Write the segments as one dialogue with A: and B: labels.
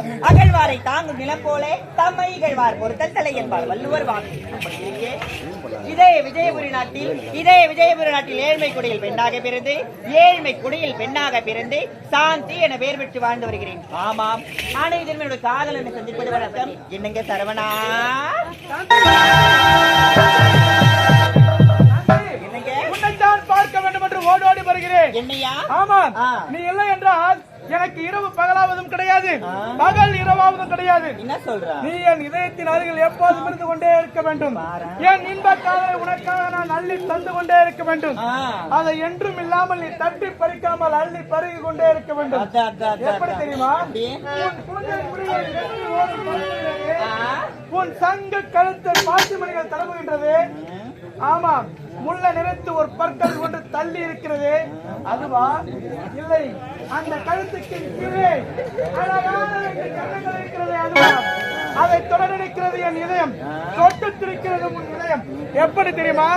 A: அகழ்வாரை தாங்கும் நிலம் போலே தம்மை இகழ்வார் பொறுத்தல் தலை என்பார் வள்ளுவர் வாக்கு. இதே விஜயபுரி நாட்டில் இதே விஜயபுரி நாட்டில் ஏழ்மை குடியில் பெண்ணாக பிறந்து ஏழ்மை குடியில் பெண்ணாக பிறந்து சாந்தி என பெயர் பெற்று வாழ்ந்து வருகிறேன். ஆமாம். அனைவரும் என்னோட காதல் என்று சந்திப்பது வணக்கம். என்னங்க சரவணா? என்னையா?
B: ஆமாம்.
A: ஆ.
B: நீ இல்லை என்றால் எனக்கு இரவு பகலாவதும் கிடையாது. பகல் இரவாவதும் கிடையாது.
A: என்ன சொல்ற?
B: நீ என் இதயத்தின் அருகில் எப்போதும் இருந்து கொண்டே இருக்க வேண்டும். என் இன்ப காதலை உனக்காக நான் அள்ளி தந்து கொண்டே இருக்க வேண்டும். அதை என்றும் இல்லாமல் நீ தட்டி பறிக்காமல் அள்ளி பருகி கொண்டே இருக்க வேண்டும். எப்படி. தெரியுமா? உன் சங்க கழுத்து பாசி மணிகள் தடவுகின்றது ஆமாம் முள்ள நினைத்து ஒரு பற்கள் கொண்டு தள்ளி இருக்கிறது. அதுவா? இல்லை. அந்த கழுத்துக்கு கீழே அழகான ரெண்டு கன்னங்கள் இருக்கிறது அதுவா அதை தொடர என் இதயம். தொட்டத்திருக்கிறது உன் இதயம். எப்படி தெரியுமா?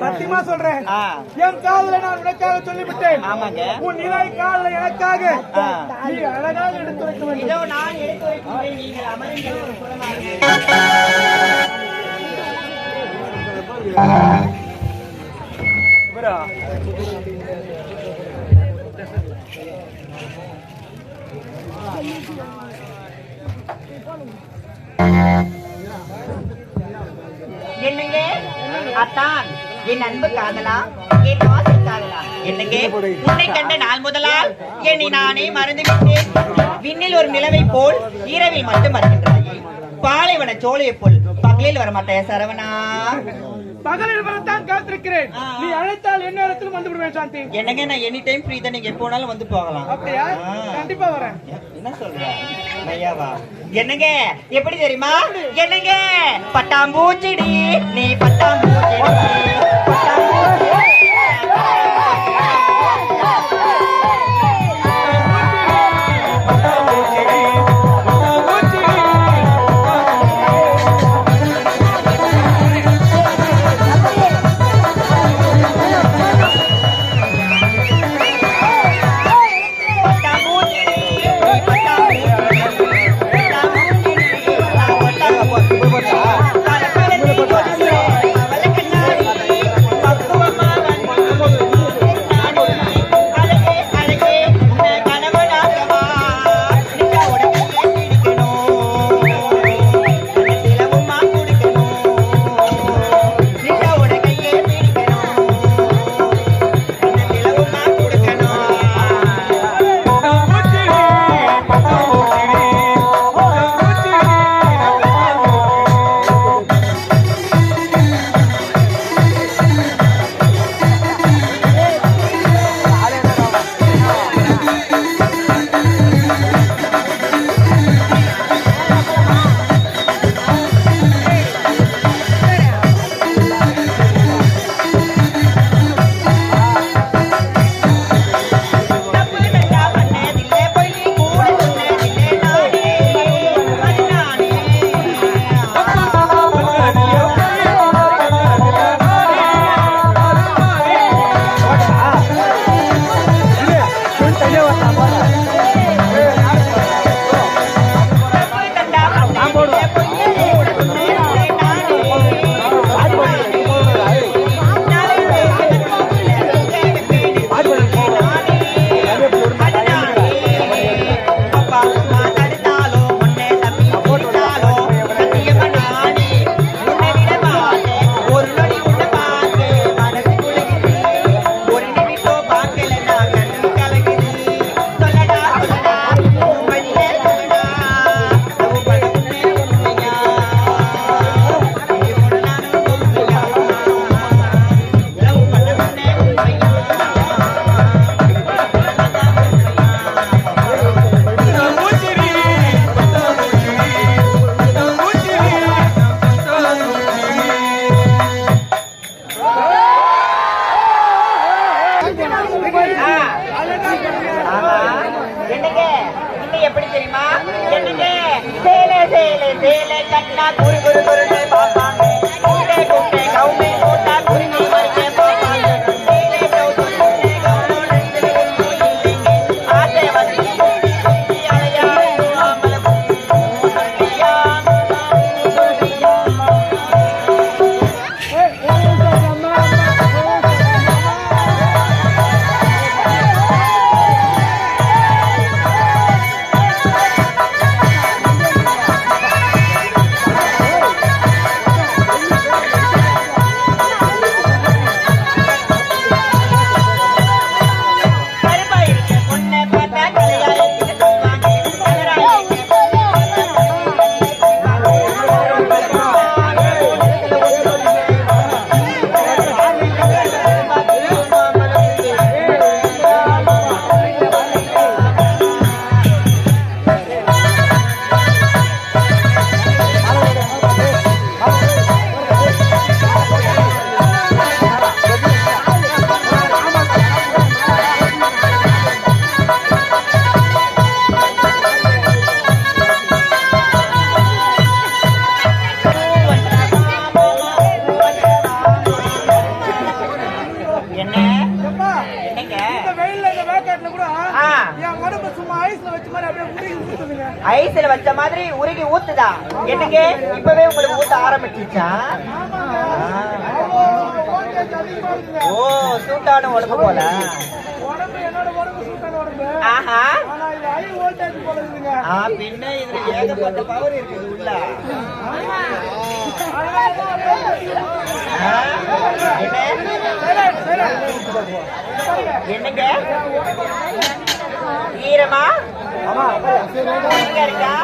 B: சத்தியமா சொல்றேன். என் காதல நான் உனக்காக சொல்லிவிட்டேன். உன் நிலை காதல எனக்காக. நீ அழகாக எடுத்து வைக்க வேண்டும்.
A: நான் எடுத்து நீங்கள் என்னங்க? அத்தான். என் அன்பு காதலா என் ஆசை காதலா. என்னங்க உன்னை கண்ட நாள் முதலால் என்னை நானே மறந்து விட்டேன் விண்ணில் ஒரு நிலவை போல் இரவில் மட்டும் வருகின்றாயே பாலைவன சோலையை போல் பகலில் வர மாட்டேன் சரவணா?
B: பகலில் வரத்தான் காத்திருக்கிறேன். நீ அழைத்தால் என்ன இடத்துல வந்து விடுவேன் சாந்தி.
A: என்னங்க நான் எனி டைம் ஃப்ரீ தான் நீங்க எப்போ வேணாலும் வந்து போகலாம்.
B: அப்படியா. கண்டிப்பா வரேன்.
A: என்ன சொல்ற? ஐயாவா? என்னங்க? எப்படி தெரியுமா? என்னங்க? பட்டாம்பூச்சிடி. நீ பட்டாம்பூச்சிடி. எப்படி தெரியுமா? என்னங்க? சேலை சேலை சேலை கண்ணா குரு குரு குருன்னு பாப்பா. ஊத்துதா என்னங்க இப்பவே உங்களுக்கு ஊத்த ஆரம்பிச்சிச்சா ஓ சூட்டான உடம்பு போல. ஆஹா. ஆ பின்ன இதுல ஏகப்பட்ட பவர் இருக்குது உள்ள. ஆ, என்னங்க? ஈரமா? இருக்கா